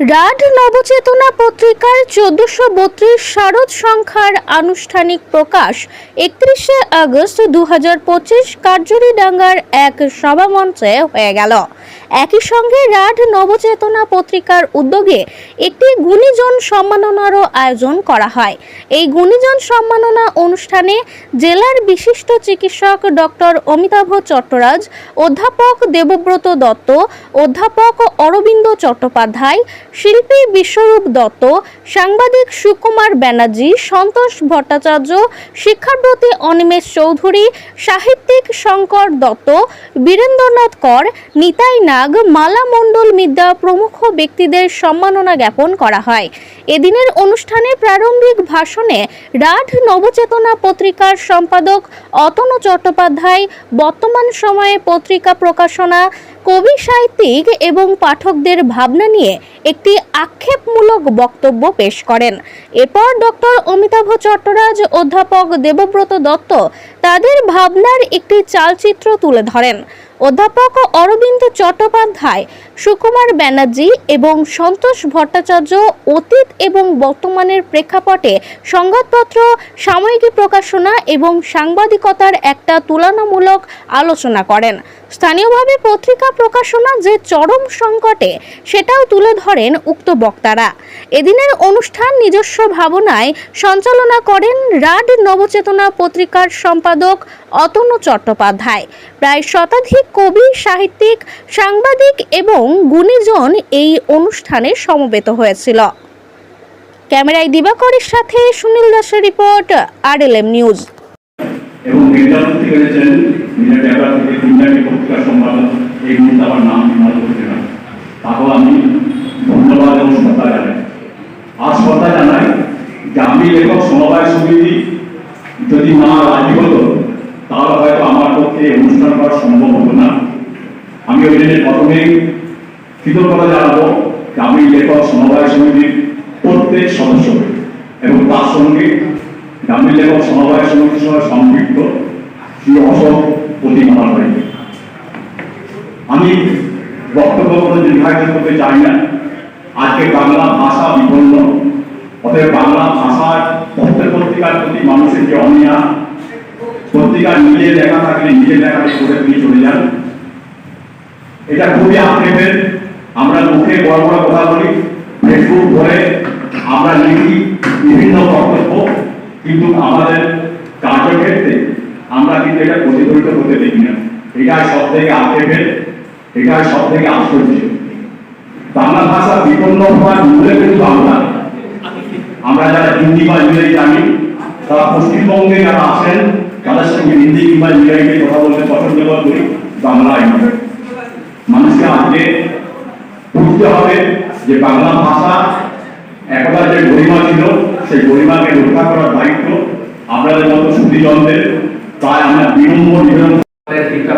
রাড নবচেতনা পত্রিকার চোদ্দশো বত্রিশ শারদ সংখ্যার আনুষ্ঠানিক প্রকাশ একত্রিশে আগস্ট দু হাজার পঁচিশ কার্জুরিডাঙ্গার এক সভামঞ্চে হয়ে গেল। একই সঙ্গে রাড নবচেতনা পত্রিকার উদ্যোগে একটি গুণীজন সম্মাননারও আয়োজন করা হয়। এই গুণীজন সম্মাননা অনুষ্ঠানে জেলার বিশিষ্ট চিকিৎসক ডক্টর অমিতাভ চট্টরাজ, অধ্যাপক দেবব্রত দত্ত, অধ্যাপক অরবিন্দ চট্টোপাধ্যায় শিল্পী বিশ্বরূপ দত্ত, সাংবাদিক সুকুমার ব্যানার্জি, সন্তোষ ভট্টাচার্য, শিক্ষাব্রতী অনিমেষ চৌধুরী, সাহিত্যিক শঙ্কর দত্ত, বীরেন্দ্রনাথ কর, নিতাই নাগ, মালা মণ্ডল মিদ্যা প্রমুখ ব্যক্তিদের সম্মাননা জ্ঞাপন করা হয়। এদিনের অনুষ্ঠানে প্রারম্ভিক ভাষণে রাড নবচেতনা পত্রিকার সম্পাদক অতনু চট্টোপাধ্যায়, বর্তমান সময়ে পত্রিকা প্রকাশনা, কবি সাহিত্যিক এবং পাঠকদের ভাবনা নিয়ে একটি আক্ষেপমূলক বক্তব্য পেশ করেন। এরপর ডক্টর অমিতাভ চট্টরাজ, অধ্যাপক দেবব্রত দত্ত তাদের ভাবনার একটি চালচিত্র তুলে ধরেন। অধ্যাপক অরবিন্দ চট্টোপাধ্যায়, সুকুমার ব্যানার্জি এবং সন্তোষ ভট্টাচার্য অতীত এবং বর্তমানের প্রেক্ষাপটে সংবাদপত্র, সাময়িকী প্রকাশনা এবং সাংবাদিকতার একটা তুলনামূলক আলোচনা করেন। স্থানীয়ভাবে পত্রিকা প্রকাশনা যে চরম সংকটে, সেটাও তুলে ধরেন উক্ত বক্তারা। এদিনের অনুষ্ঠান নিজস্ব ভাবনায় সঞ্চালনা করেন রাড নবচেতনা পত্রিকার সম্পাদক অতনু চট্টোপাধ্যায়। প্রায় শতাধিক কবি, সাহিত্যিক, সাংবাদিক এবং গুণীজন এই অনুষ্ঠানে সমবেত হয়েছিল। ক্যামেরায় দিবাকরের সাথে সুনীল দাসের রিপোর্ট নিউজ। আর শ্রদ্ধা জানাই যে আমি লেখক সমবায় সমিতি, যদি না রাজি হতো, তাহলে পক্ষে অনুষ্ঠান করা সম্ভব হতো না। আমি ওই দিনের প্রথমেই কৃতজ্ঞতা জানাব আমি লেখক সমবায় সমিতির প্রত্যেক সদস্যকে এবং তার সঙ্গে গ্রামীণ লেখক সমবায় সমিতির সঙ্গে সম্পৃক্ত শ্রী অশোক প্রতিমার ভাইকে আমি বক্তব্য কোনো দীর্ঘায়িত করতে চাই না। আজকে বাংলা ভাষা বিপন্ন। অতএব বাংলা ভাষার প্রত্যেক পত্রিকার প্রতি মানুষের যে অনিয়া পত্রিকা নিজে লেখা থাকলে নিজে লেখাটা করে নিয়ে চলে যান? এটা খুবই আক্ষেপের আমরা মুখে বড় বড় কথা বলি ফেসবুক ধরে আমরা লিখি বিভিন্ন বক্তব্য, কিন্তু আমাদের কার্যক্ষেত্রে আমরা কিন্তু এটা প্রতিফলিত হতে দেখি না। এটা সব থেকে আক্ষেপের এটা সব থেকে আশ্চর্য বাংলা ভাষা বিপন্ন হওয়ার মূলে কিন্তু আমরা আমরা যারা হিন্দি বা ইংরেজি জানি, তারা পশ্চিমবঙ্গে যারা আসেন তাদের সঙ্গে হিন্দি কিংবা ইংরেজিতে কথা বলতে পছন্দ করি, বাংলায় মানুষকে আজকে বুঝতে হবে যে বাংলা ভাষা একদা যে গরিমা ছিল, সেই গরিমাকে রক্ষা করার দায়িত্ব আপনাদের মতো সুদীজনদের। তাই আমরা বিলম্ব নিবেদন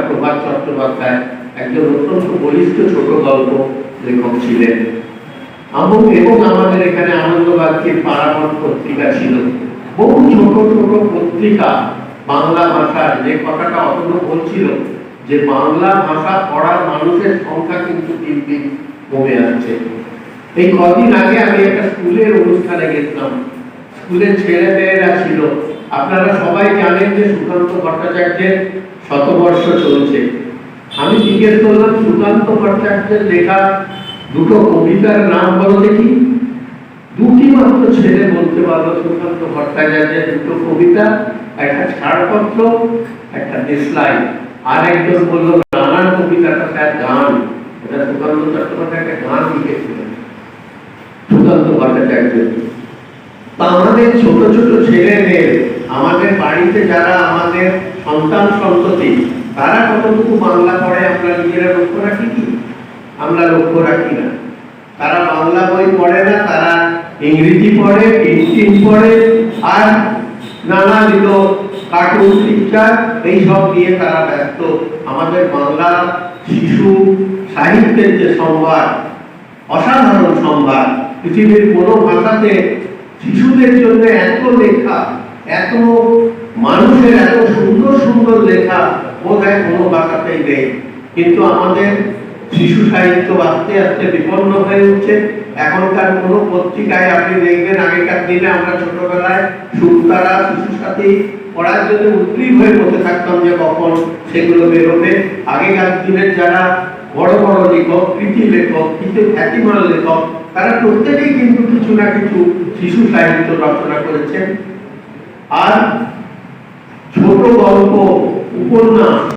প্রভাত চট্টোপাধ্যায় একজন অত্যন্ত বলিষ্ঠ ছোট গল্প লেখক ছিলেন। এবং এবং আমাদের এখানে আনন্দবাদীর পারামত পত্রিকা ছিল। বহু ছোট ছোট পত্রিকা বাংলা ভাষার যে কথাটা অতন্য বলছিল, যে বাংলা ভাষা পড়ার মানুষের সংখ্যা কিন্তু দিন দিন কমে আসছে। এই কদিন আগে আমি একটা স্কুলের অনুষ্ঠানে গেছিলাম। স্কুলের ছেলে মেয়েরা ছিল। আপনারা সবাই জানেন যে সুকান্ত ভট্টাচার্যের শতবর্ষ চলছে। আমি জিজ্ঞেস করলাম, সুকান্ত ভট্টাচার্যের লেখা দুটো কবিতার নাম বলো দেখি। দুটি মাত্র ছেলে বলতে পারল সুকান্ত ভট্টাচার্যের দুটো কবিতা। একটা ছাড়পত্র একটা দেশলাই আর একজন বলল, নানান কবিতাটা তার গান। এটা সুকান্ত চট্টোপাধ্যায় একটা গান লিখেছিলেন। সুকান্ত ভট্টাচার্য। আমাদের ছোট ছোট ছেলে মেয়ে, আমাদের বাড়িতে যারা আমাদের সন্তান সন্ততি, তারা কতটুকু বাংলা পড়ে আমরা নিজেরা লক্ষ্য রাখি কি? আমরা লক্ষ্য রাখি না। তারা বাংলা বই পড়ে না, তারা ইংরেজি পড়ে পেন্টিং পড়ে, আর নানাবিধ কার্টুন পিকচার এইসব নিয়ে তারা ব্যস্ত। আমাদের বাংলা শিশু সাহিত্যের যে সম্ভার অসাধারণ সম্ভার পৃথিবীর কোনো ভাষাতে শিশুদের জন্য এত লেখা, এত মানুষের এত সুন্দর সুন্দর লেখা বোধ হয় কোনো ভাষাতেই নেই। কিন্তু আমাদের শিশু সাহিত্য আস্তে আস্তে বিপন্ন হয়ে উঠছে। এখনকার কোনো পত্রিকায় আপনি দেখবেন, আগেকার দিনে আমরা ছোটবেলায় সুরতারা শিশু সাথী পড়ার জন্য উদ্গ্রীব হয়ে বসে থাকতাম যে কখন সেগুলো বেরোবে। আগেকার দিনের যারা বড় বড় লেখক, কৃতি লেখক কিছু খ্যাতিমান লেখক, তারা প্রত্যেকেই কিন্তু কিছু না কিছু শিশু সাহিত্য রচনা করেছেন। আর ছোট গল্প, উপন্যাস